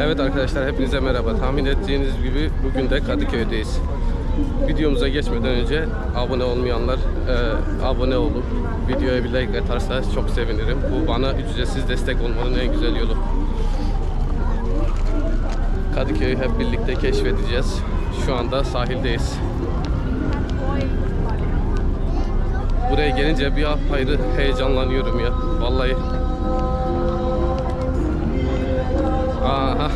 Evet arkadaşlar hepinize merhaba. Tahmin ettiğiniz gibi bugün de Kadıköy'deyiz. Videomuza geçmeden önce abone olmayanlar e, abone olup videoya bir like atarsa çok sevinirim. Bu bana ücretsiz destek olmanın en güzel yolu. Kadıköy'ü hep birlikte keşfedeceğiz. Şu anda sahildeyiz. Buraya gelince bir ayrı heyecanlanıyorum ya. Vallahi Aha.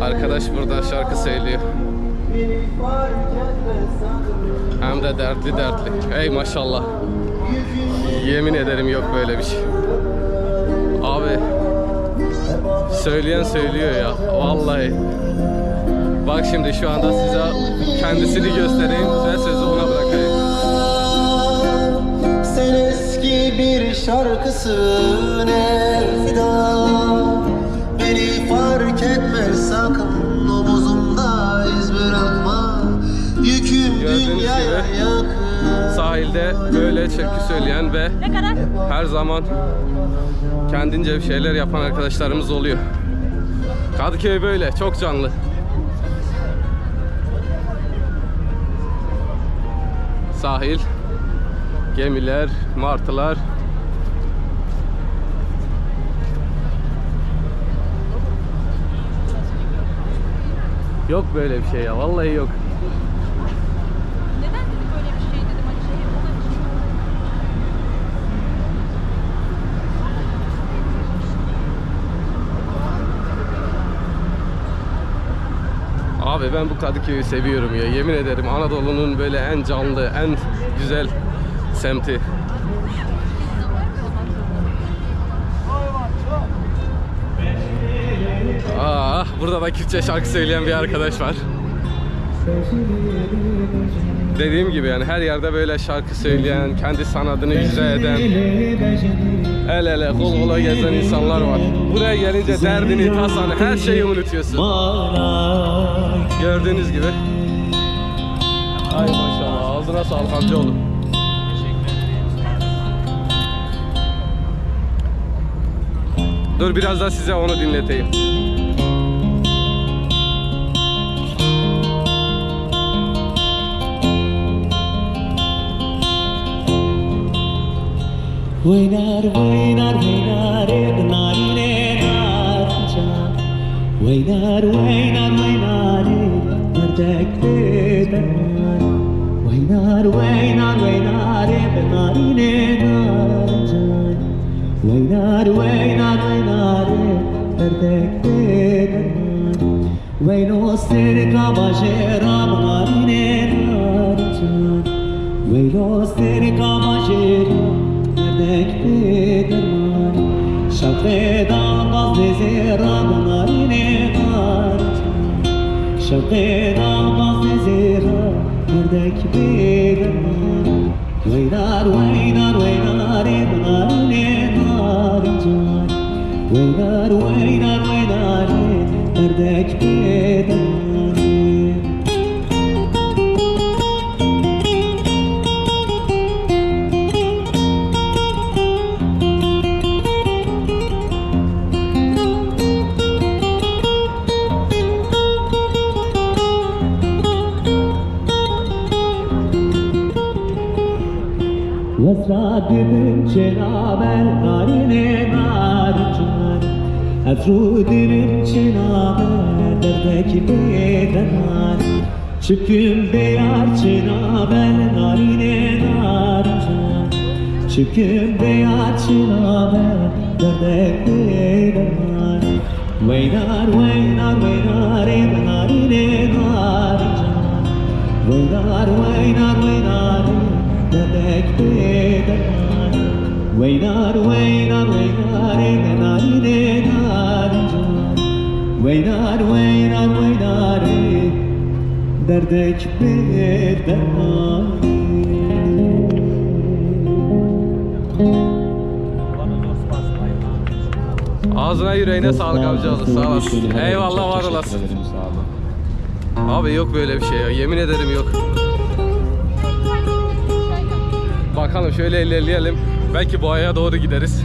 Arkadaş burada şarkı söylüyor. Hem de dertli dertli. Ey maşallah. Yemin ederim yok böyle bir şey. Abi söyleyen söylüyor ya. Vallahi. Bak şimdi şu anda size kendisini göstereyim ve sözü ona bırakayım. Sen eski bir şarkısın elfida Beni fark etme sakın omuzumda iz bırakma Yüküm Gördüğünüz dünyaya gibi. yakın Sahilde böyle türkü söyleyen ve her zaman kendince bir şeyler yapan arkadaşlarımız oluyor. Kadıköy böyle çok canlı. Sahil, gemiler, martılar. Yok böyle bir şey ya vallahi yok. Neden dedi böyle bir şey dedim hani şey ona bir şey. Abi ben bu Kadıköy'ü seviyorum ya. Yemin ederim Anadolu'nun böyle en canlı, en güzel semti. Aa, burada da Kürtçe şarkı söyleyen bir arkadaş var. Dediğim gibi yani her yerde böyle şarkı söyleyen, kendi sanatını icra eden, el ele kol kola gezen insanlar var. Buraya gelince derdini, tasanı, her şeyi unutuyorsun. Gördüğünüz gibi. Ay maşallah ağzına sağlık amcaoğlu. Dur biraz da size onu dinleteyim. Waynar, waynar, waynar, narine narca. Waynar, waynar, waynar, nardek bedan. Waynar, waynar, waynar, narine narca. Waynar, waynar, waynar, nardek bedan. Wayno serka bajera narine narca. Wayno serka bajera Dek bedan Şafedan gazzeran narine narca Şafedan gazzeran Dek bedan Vaynar vaynar vaynar narine narca Vaynar vaynar vaynar Dek bedan Yasradım cenabel narine narcan Ezrudim cenabel derdeki bedenan Çıkım beyar cenabel narine narcan Çıkım beyar cenabel derdeki bedenan Veynar veynar veynar eb narine narcan Veynar veynar veynar Bebek bedan Veynar veynar veynar Enar ine narcan Veynar veynar veynar Derdek bedan Ağzına yüreğine sağlık amcaoğlu sağ olasın. Eyvallah var olasın. Abi yok böyle bir şey ya yemin ederim yok. Bakalım şöyle ilerleyelim. Belki boğaya doğru gideriz.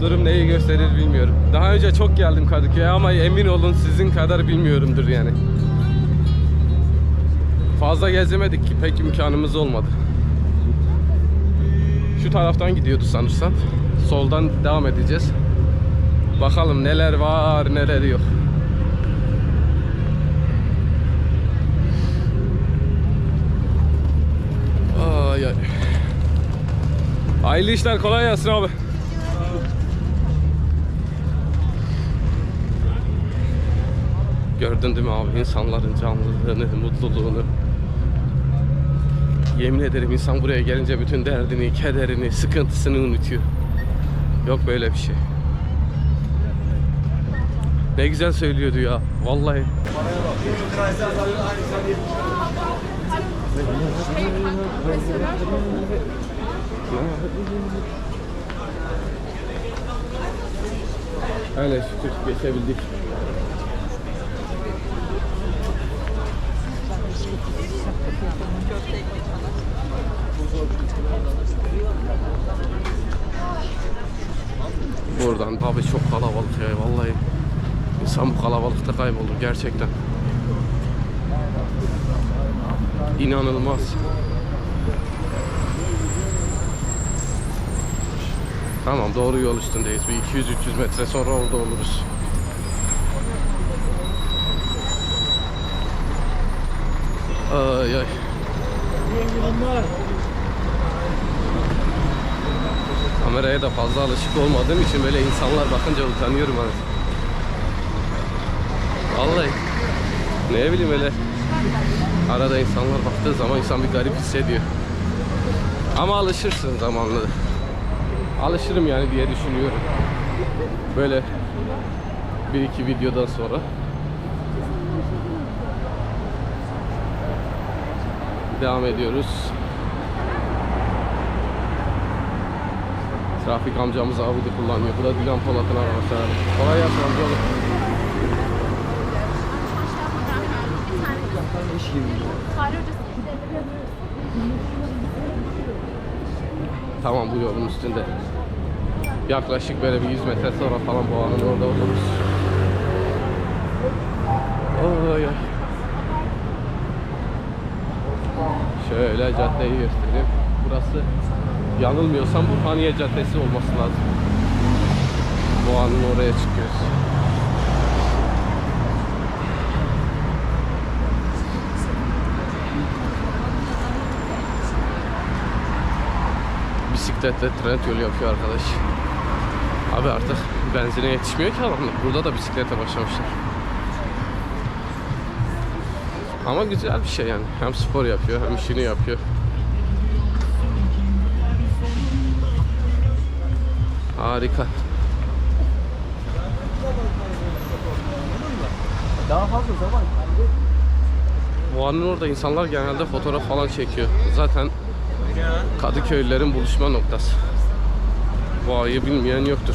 Durum neyi gösterir bilmiyorum. Daha önce çok geldim Kadıköy'e ama emin olun sizin kadar bilmiyorumdur yani. Fazla gezemedik ki pek imkanımız olmadı. Şu taraftan gidiyordu sanırsam. Soldan devam edeceğiz. Bakalım neler var neler yok. Ay ay. Hayırlı işler kolay gelsin abi. Gördün değil mi abi insanların canlılığını, mutluluğunu. Yemin ederim insan buraya gelince bütün derdini, kederini, sıkıntısını unutuyor. Yok böyle bir şey. Ne güzel söylüyordu ya. Vallahi. Öyle şükür geçebildik. Buradan abi çok kalabalık ya vallahi. İnsan bu kalabalıkta kaybolur gerçekten. İnanılmaz. Tamam doğru yol üstündeyiz. Bir 200-300 metre sonra orada oluruz. Ay ay. Kameraya da fazla alışık olmadığım için böyle insanlar bakınca utanıyorum hani. Vallahi ne bileyim öyle arada insanlar baktığı zaman insan bir garip hissediyor. Ama alışırsın zamanla. Alışırım yani diye düşünüyorum. Böyle bir iki videodan sonra. Devam ediyoruz. Trafik amcamız Audi kullanıyor. Bu da Dilan Polat'ın arabası. Kolay gelsin amcaoğlu. Hocası. Tamam bu yolun üstünde. Yaklaşık böyle bir 100 metre sonra falan Boğa'nın orada oluruz. Ay. Şöyle caddeyi göstereyim. Burası yanılmıyorsam Burhaniye Caddesi olması lazım. Boğa'nın oraya çıkıyoruz. Bisikletle trend yolu yapıyor arkadaş. Abi artık benzine yetişmiyor ki adamlar. Burada da bisiklete başlamışlar. Ama güzel bir şey yani. Hem spor yapıyor hem işini yapıyor. Harika. Daha fazla zaman. Bu anın orada insanlar genelde fotoğraf falan çekiyor. Zaten Kadıköylülerin buluşma noktası. Bu ayı bilmeyen yoktur.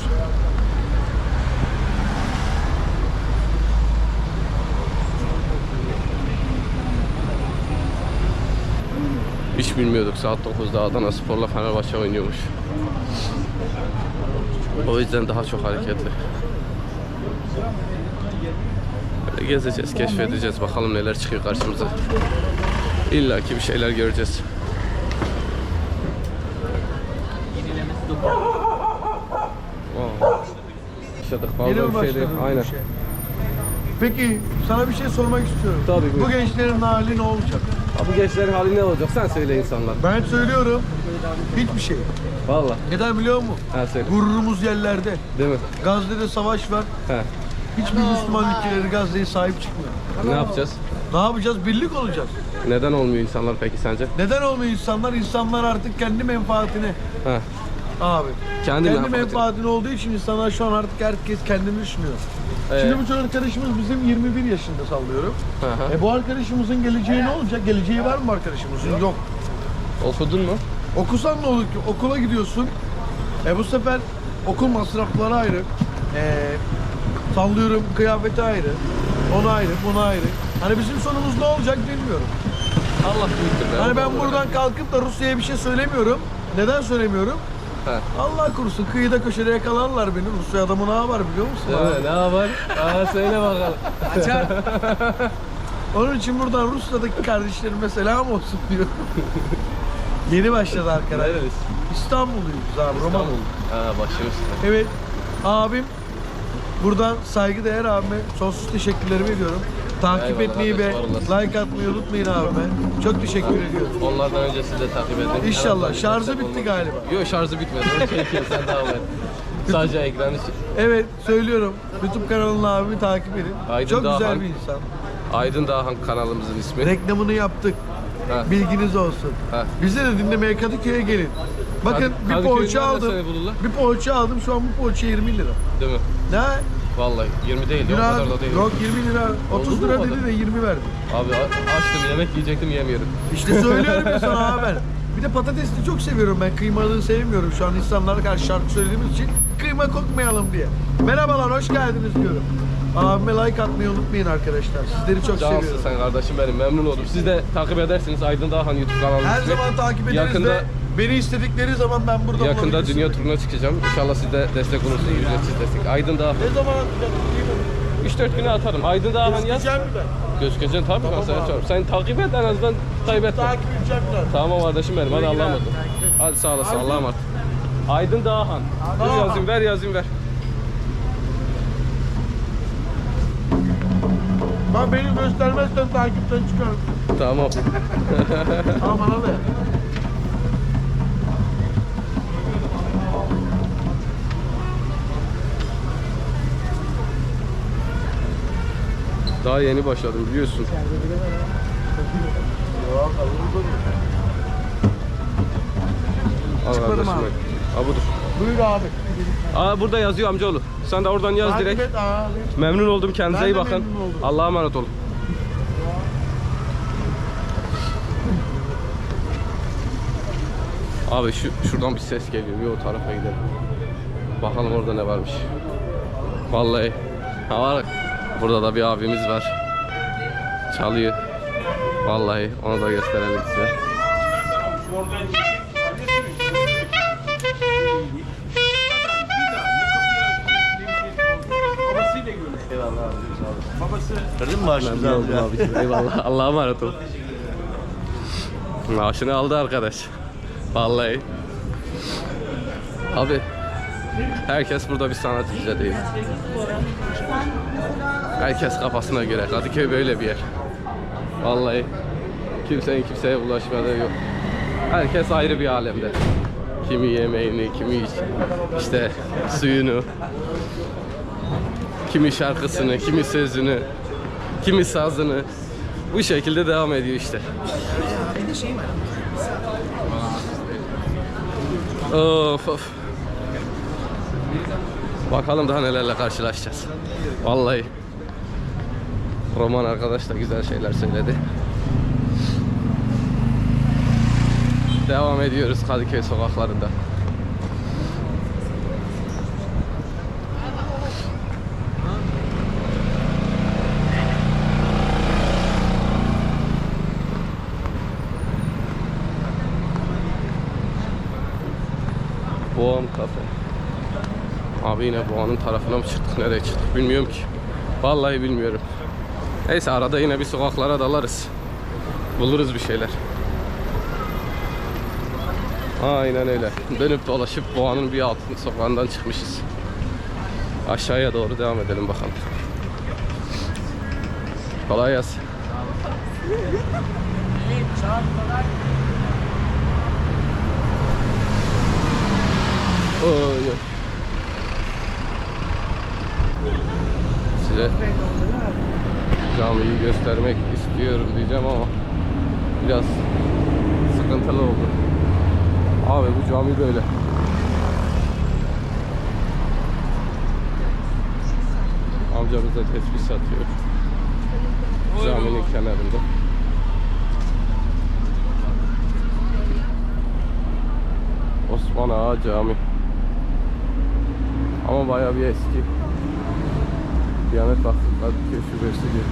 Hiç bilmiyorduk saat 9'da Adana Spor'la Fenerbahçe oynuyormuş. O yüzden daha çok hareketli. Böyle gezeceğiz, keşfedeceğiz. Bakalım neler çıkıyor karşımıza. İlla ki bir şeyler göreceğiz. Yeni mi fazla bir şey değil. başladın bu Aynen. işe? Peki sana bir şey sormak istiyorum. Tabii, buyur. Bu gençlerin hali ne olacak? Ha, bu gençlerin hali ne olacak? Sen söyle insanlar. Ben söylüyorum. Hiçbir şey. Valla. Neden biliyor musun? Ha söyle. Gururumuz yerlerde. Değil mi? Gazze'de savaş var. He. Hiçbir Müslüman ülkeleri Gazze'ye sahip çıkmıyor. Ne yapacağız? Ne yapacağız? Birlik olacağız. Neden olmuyor insanlar peki sence? Neden olmuyor insanlar? İnsanlar artık kendi menfaatine. He. Abi. Kendi Kendi menfaati. menfaatine olduğu için insanlar şu an artık herkes kendini düşünüyor. Ee? Şimdi bu arkadaşımız bizim 21 yaşında sallıyorum. Hı. E bu arkadaşımızın geleceği ne olacak? Geleceği var mı arkadaşımızın? Yok. Okudun mu? Okusan ne olur ki? Okula gidiyorsun. E bu sefer okul masrafları ayrı. E, sallıyorum kıyafeti ayrı. Onu ayrı, bunu ayrı. Hani bizim sonumuz ne olacak bilmiyorum. Allah büyüktür. Hani ben buradan kalkıp da Rusya'ya bir şey söylemiyorum. Neden söylemiyorum? He. Allah korusun kıyıda köşede yakalarlar beni. Rusya adamı ne var biliyor musun? Değil mi? Ne var? Aa söyle bakalım. Açar. Onun için buradan Rusya'daki kardeşlerime selam olsun diyor. Yeni başladı arkadaşlar. Nerelisin? İstanbulluyuz abi, Roman oldu. Ha üstüne. Evet, abim buradan saygıdeğer abime sonsuz teşekkürlerimi ediyorum. Takip Eyvallah etmeyi ve kardeşim, var olasın. like atmayı unutmayın abime. Çok teşekkür ediyorum. Onlardan önce siz de takip edin. İnşallah. Şarjı bitti galiba. Yok şarjı bitmedi. Onu çekiyor sen devam et. Sadece ekranı çek. Evet, söylüyorum. YouTube kanalını abimi takip edin. Aydın Çok Dağhan. güzel bir insan. Aydın Dağhan kanalımızın ismi. Reklamını yaptık. Ha. Bilginiz olsun. Ha. Bize de dinlemeye Kadıköy'e gelin. Bakın Kadı- bir poğaça nerede aldım. seni bulurlar? Bir poğaça aldım. Şu an bu poğaça 20 lira. Değil mi? Ne? Vallahi 20 değil. O Lira, kadar da değil. yok 20 lira. 30 mu lira o dedi de 20 verdim. Abi a- açtım yemek yiyecektim yemiyorum. İşte söylüyorum ya sana abi ben. Bir de patatesli çok seviyorum ben. Kıymalığı sevmiyorum şu an insanlara karşı şarkı söylediğimiz için. Kıyma kokmayalım diye. Merhabalar, hoş geldiniz diyorum. Abime like atmayı unutmayın arkadaşlar. Sizleri çok Cansın seviyorum. sen kardeşim benim memnun oldum. Siz de takip edersiniz Aydın Dağhan YouTube kanalımız. Her zaman takip ederiz Yakında ve beni istedikleri zaman ben burada yakında dünya turuna çıkacağım. İnşallah siz de destek olursunuz. Ücretsiz destek. Aydın Dağhan. Ne zaman atacağım? 3-4 güne atarım. Aydın Dağhan yaz. Gideceğim mi ben? Gözükeceksin tabii ben Tamam sana abi. Sen takip et en azından kaybetme. Takip edeceğim biraz. Tamam kardeşim benim. Hadi Allah'a emanet. Hadi sağ olasın. Allah'a emanet. Aydın Dağhan. Dur Dağhan. yazayım ver yazayım ver. Bak beni göstermezsen takipten çıkarım. Tamam. Aman abi. Daha yeni başladım biliyorsun. Al Çıkmadım kardeşim abi. Ha budur. Buyur abi. Aa burada yazıyor amcaoğlu. Sen de oradan yaz Takip direkt. et abi. Memnun oldum. Kendinize Ben iyi bakın. memnun oldum. Allah'a emanet olun. Abi şu şuradan bir ses geliyor. Bir o tarafa gidelim. Bakalım orada ne varmış. Vallahi ha var. Burada da bir abimiz var. Çalıyor. Vallahi onu da gösterelim size. Gördün mü maaşımızı Memnun oldum aldı ya? abi. Eyvallah. Allah'a emanet ol. Maaşını aldı arkadaş. Vallahi. Abi herkes burada bir sanatçı değil. Herkes kafasına göre. Kadıköy böyle bir yer. Vallahi kimsenin kimseye ulaşmadığı yok. Herkes ayrı bir alemde. Kimi yemeğini, kimi iç- işte suyunu, kimi şarkısını, kimi sözünü, kimi sazını. Bu şekilde devam ediyor işte. Of of. Bakalım daha nelerle karşılaşacağız. Vallahi. Roman arkadaş da güzel şeyler söyledi. Devam ediyoruz Kadıköy sokaklarında. Boğam kafe. Abi yine Boğa'nın tarafına mı çıktık? Nereye çıktık bilmiyorum ki. Vallahi bilmiyorum. Neyse arada yine bir sokaklara dalarız. Buluruz bir şeyler. Aynen öyle. Dönüp dolaşıp Boğa'nın bir altın sokağından çıkmışız. Aşağıya doğru devam edelim bakalım. Kolay gelsin. Oy. Size camiyi göstermek istiyorum diyeceğim ama biraz sıkıntılı oldu. Abi bu cami böyle. Amcamız da tespih satıyor. Caminin kenarında. Osman Ağa Cami. Ama bayağı bir eski. Diyanet Vakfı Kadıköy Şubesi diye.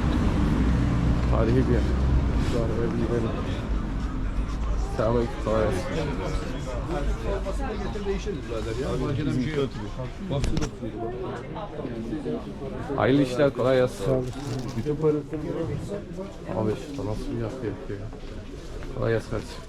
Tarihi bir yer. Şu arabaya bir gidelim. Selamünaleyküm. Kolay gelsin. Hayırlı işler kolay gelsin. Bütün Abi işte nasıl bir yakı yakıyor ya. Kolay gelsin kardeşim.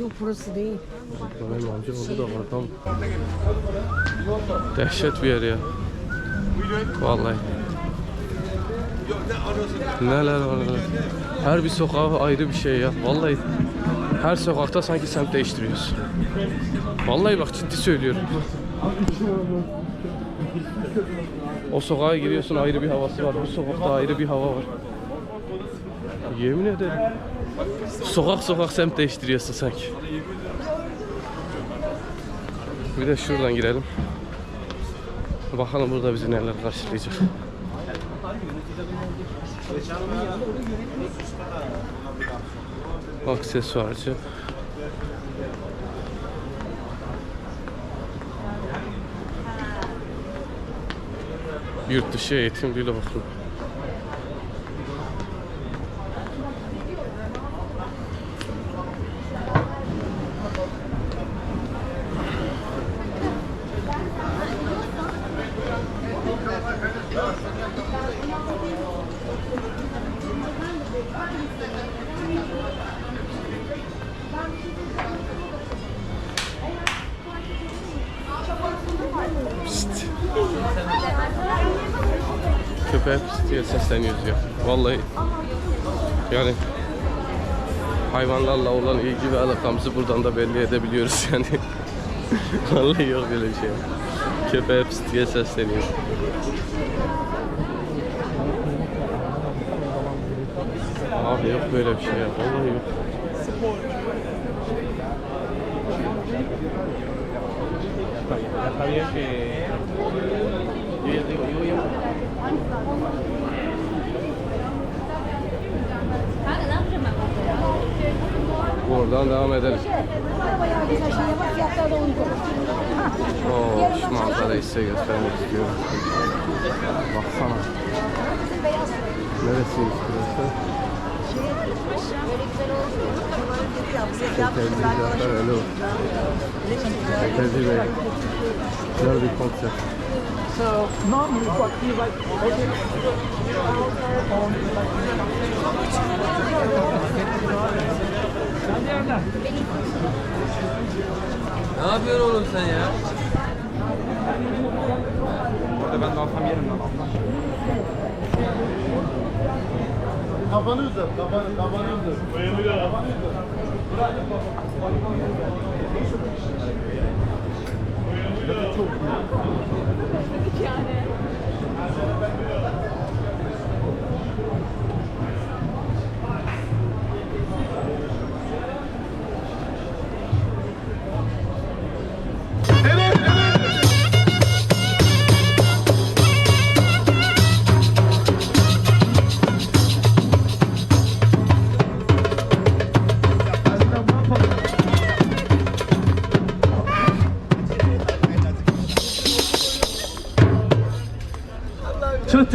Yok burası değil. Benim amcam orada da var tam. Dehşet bir yer ya. Vallahi. Neler var neler. Her bir sokağı ayrı bir şey ya. Vallahi her sokakta sanki semt değiştiriyorsun. Vallahi bak ciddi söylüyorum. O sokağa giriyorsun ayrı bir havası var. Bu sokakta ayrı bir hava var. Yemin ederim. Sokak sokak semt değiştiriyorsun sanki. Bir de şuradan girelim. Bakalım burada bizi neler karşılayacak. Aksesuarcı. Yurt dışı eğitim dili okulu. Pist diye sesleniyoruz ya. Vallahi yani hayvanlarla olan ilgi ve alakamızı buradan da belli edebiliyoruz yani. Vallahi yok böyle bir şey. Köpeğe pist diye sesleniyoruz. Abi yok böyle bir şey ya. Vallahi yok. Oradan devam edelim. Oo, şu manzarayı size göstermek istiyorum. Baksana. Neresiymiş burası? Televizyon öyle olur. Televizyon Bey. Güzel bir konser. Ne yapıyorsun oğlum sen ya? Kafanı üzer, kafanı, kafanı üzer. Kafanı üzer. Çok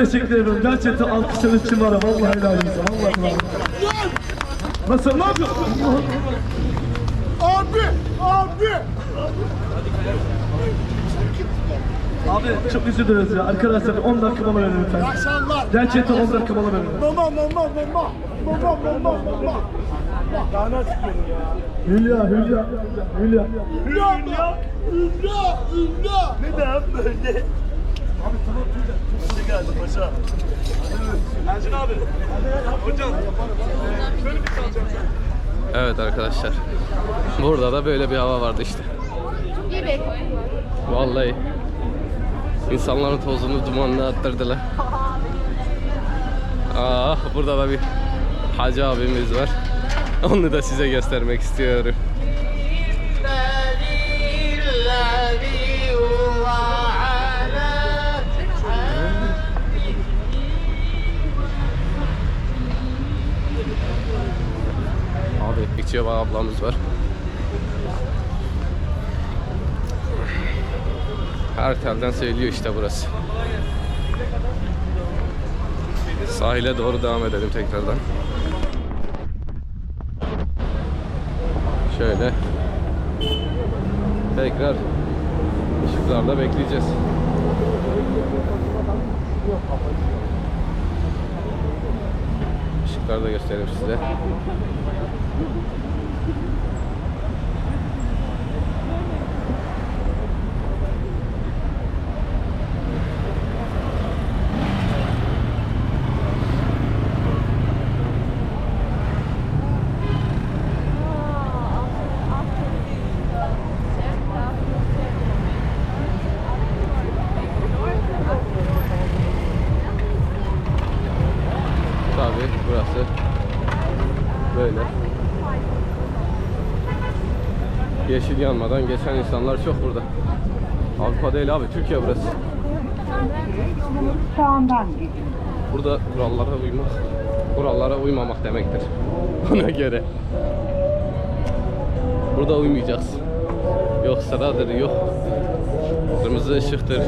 teşekkür ederim. Gerçekten alkışlarınız için var. Vallahi helal olsun. Vallahi helal olsun. Nasıl? Ne yapıyorsun? Abi! Abi! Abi çok üzülürüz ya. Arkadaşlar 10 dakika mola verin lütfen. Akşamlar. Gerçekten 10 dakika mola verin. Mama mama mama. Mama mama mama. Daha ne çıkıyorum ya? Hülya, Hülya, Hülya. Hülya, Hülya, Hülya, Hülya. Neden böyle? Abi tamam Hülya. Hoş geldin Evet arkadaşlar. Burada da böyle bir hava vardı işte. Vallahi. İnsanların tozunu dumanını attırdılar. Ah burada da bir hacı abimiz var. Onu da size göstermek istiyorum. Bak ablamız var. Her telden söylüyor işte burası. Sahile doğru devam edelim tekrardan. Şöyle. Tekrar ışıklarda bekleyeceğiz. Işıkları da göstereyim size. Tabii burası böyle. Yeşil yanmadan geçen insanlar çok burada. Avrupa değil abi, Türkiye burası. Burada kurallara uymak, kurallara uymamak demektir. Ona göre. Burada uymayacaksın. Yok sıradır, yok kırmızı ışıktır.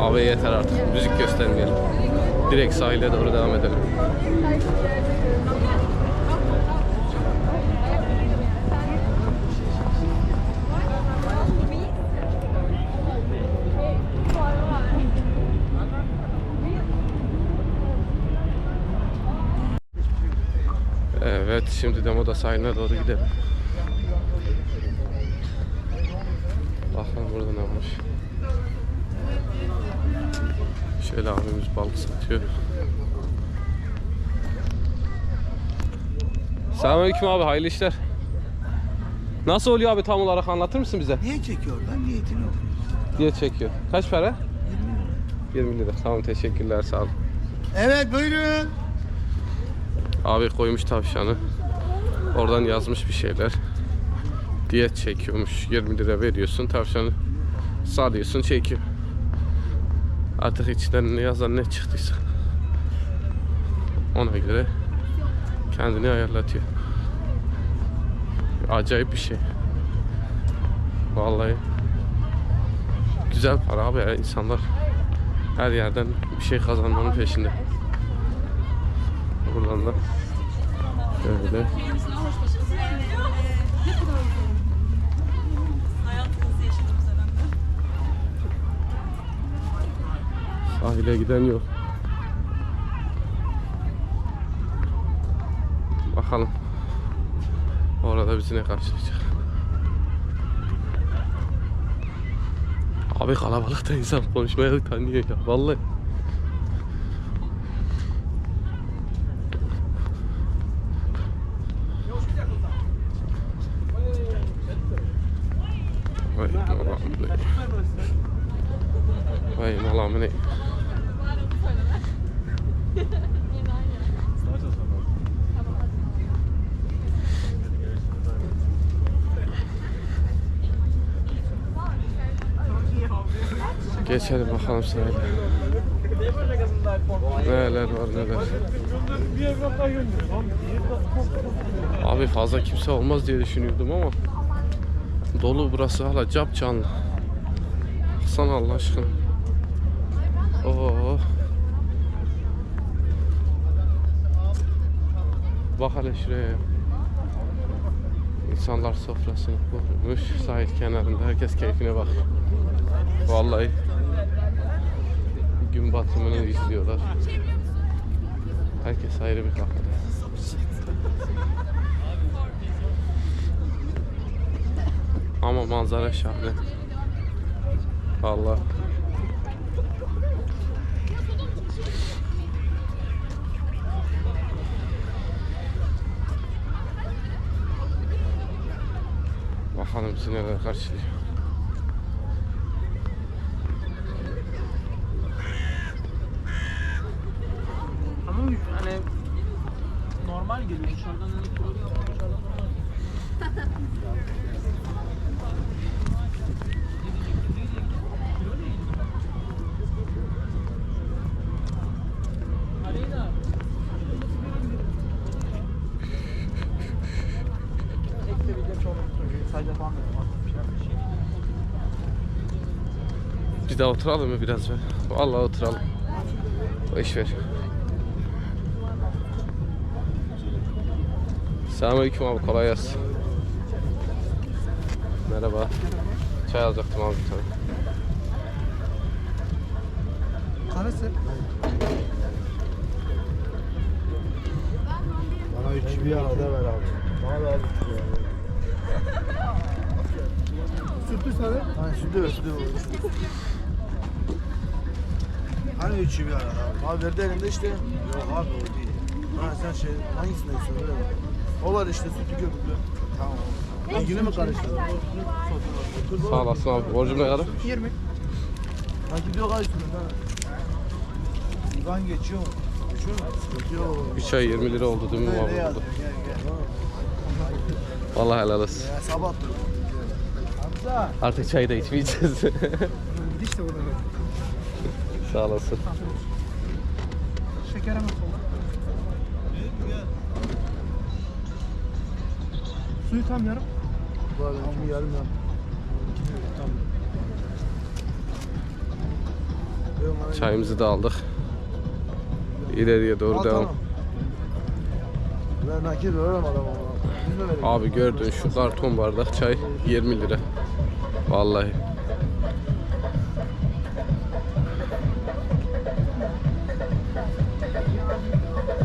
Abi yeter artık. Müzik göstermeyelim. Direkt sahile doğru devam edelim. Evet, şimdi de moda sahiline doğru gidelim. Bakın burada ne olmuş. Şöyle abimiz balık satıyor. Selamünaleyküm abi, hayırlı işler. Nasıl oluyor abi tam olarak anlatır mısın bize? Niye çekiyorlar? Niyetini okuyor. Diye çekiyor. Kaç para? 20 lira. Tamam teşekkürler sağ olun. Evet buyurun. Abi koymuş tavşanı. Oradan yazmış bir şeyler. Diyet çekiyormuş. 20 lira veriyorsun. Tavşanı salıyorsun çekiyor. Artık içinden ne yazan ne çıktıysa. Ona göre kendini ayarlatıyor. Acayip bir şey. Vallahi güzel para abi ya insanlar her yerden bir şey kazanmanın peşinde. Buradan da şöyle sahile giden yok. Bakalım. Orada bizi ne karşılayacak. Abi kalabalıkta insan konuşmaya utanıyor ya vallahi. Geçelim bakalım sırayla. Neler var neler. Abi fazla kimse olmaz diye düşünüyordum ama dolu burası hala cap canlı. Baksana Allah aşkına. Oo. Bak hele şuraya. ya. İnsanlar sofrasını kurmuş sahil kenarında. Herkes keyfine bak. Vallahi gün batımını izliyorlar. Herkes ayrı bir kafada. Ama manzara şahane. Vallahi. Bakalım bizi neler karşılıyor. Ama hani normal geliyor dışarıdan hani dışarıdan normal. Ek de bir de çorba söylüyor. Bir daha oturalım mı biraz be? Vallahi oturalım. Boş ver. Selamünaleyküm abi kolay gelsin. Merhaba. Çay alacaktım abi bir tane. Tanesi. Bana üçü bir arada ver abi. Bana da abi üçü bir arada. Sütlü sana? Hani sütlü ver, sütlü ver. Hani üçü bir arada abi? Abi verdi elimde işte. Yok abi o değil. Ha sen şey hangisinden istiyorsun? O var işte sütlü köpüklü. Tamam. İlgili mi karıştırdın? Sağ olasın abi. Borcum ne kadar? 20. Ha gidiyor kaç lira? İvan geçiyor mu? Geçiyor mu? Sıkıntı yok. Bir çay 20 lira oldu değil mi Ne, yazdın? Gel gel. Vallahi helal olsun. Ya sabah dur. Hamza. Artık çayı da içmeyeceğiz. İşte bunu. Sağ olasın. Şeker hemen sola. Suyu tam yarım. Var benimki yarım yarım. Tam. Çayımızı da aldık. İleriye doğru Al, devam. tamam. Ben adama. Abi gördün şu karton bardak çay 20 lira. Vallahi.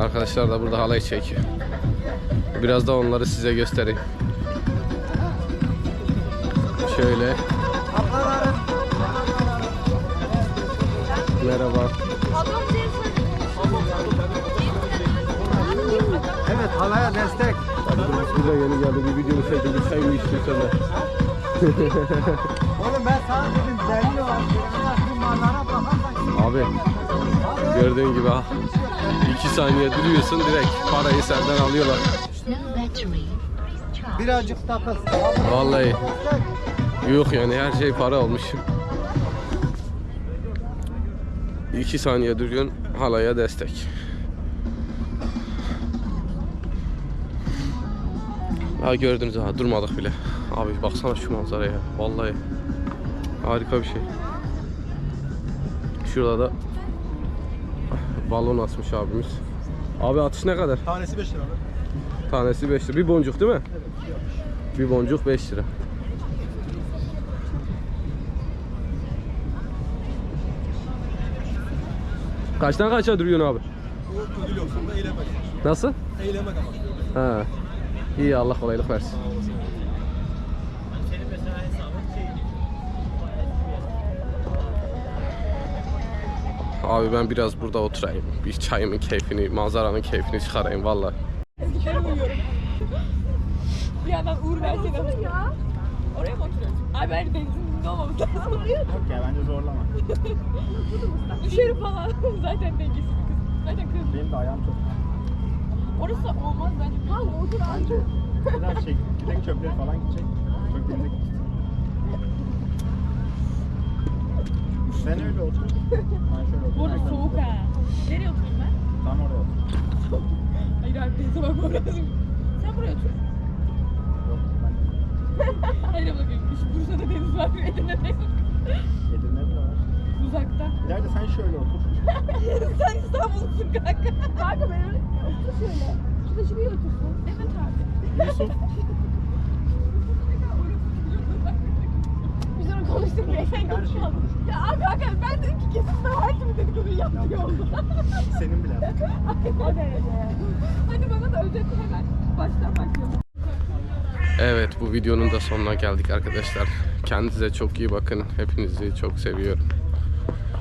Arkadaşlar da burada halay çekiyor. Biraz da onları size göstereyim. Şöyle. Merhaba. Evet halaya destek. Burada yeni geldi bir videomu çektim. Bir çay mı içtin sen de? Oğlum ben sana dedim deli bakarsan Abi gördüğün gibi ha. 2 saniye duruyorsun direkt parayı senden alıyorlar. birazcık takas. Vallahi yok yani her şey para olmuş. 2 saniye duruyorsun halaya destek. Ha gördünüz ha durmadık bile. Abi baksana şu manzaraya. Vallahi harika bir şey. Şurada da balon asmış abimiz. Abi atış ne kadar? Tanesi 5 lira. Tanesi 5 lira. Bir boncuk değil mi? Bir boncuk 5 lira. Kaçtan kaça duruyorsun abi? Ödül yoksa da eğlenmek. Nasıl? Eğlenmek ama. Ha. İyi Allah kolaylık versin. Abi ben biraz burada oturayım. Bir çayımın keyfini, manzaranın keyfini çıkarayım vallahi. Bir yandan Uğur ya. Oraya mı oturuyorsun? Ay ben benzinli olmamız lazım. Yok Ya bence zorlama. Düşerim falan. Zaten dengesiz kız. Zaten kız. Benim de ayağım çok. Orası olmaz bence. Tamam otur Bence biraz şey, gidek çöpleri falan gidecek. Çok denize gidecek. Sen öyle otur. Ben şöyle otur. Orası soğuk ha. Nereye oturayım ben? Tam oraya otur. Hayır abi denize bak orası. Sen buraya otur. Yok ben Hayır abla gülmüş. Bursa'da deniz var. Edirne'de yok. Edirne'de de var. Uzakta. İleride sen şöyle otur. Sen İstanbul'sun kanka. Kanka ben öyle otur şöyle. Şurada şuraya otursun. Evet abi. Yusuf. Biz onu konuşturmaya sen Her şeyi konuşalım. Ya abi hakikaten ben dedim ki kesin var gibi dedikodu yaptı yolda. Senin bile. o derece yani. Hadi bana da özetle hemen baştan başlayalım. Evet bu videonun da sonuna geldik arkadaşlar. Kendinize çok iyi bakın. Hepinizi çok seviyorum.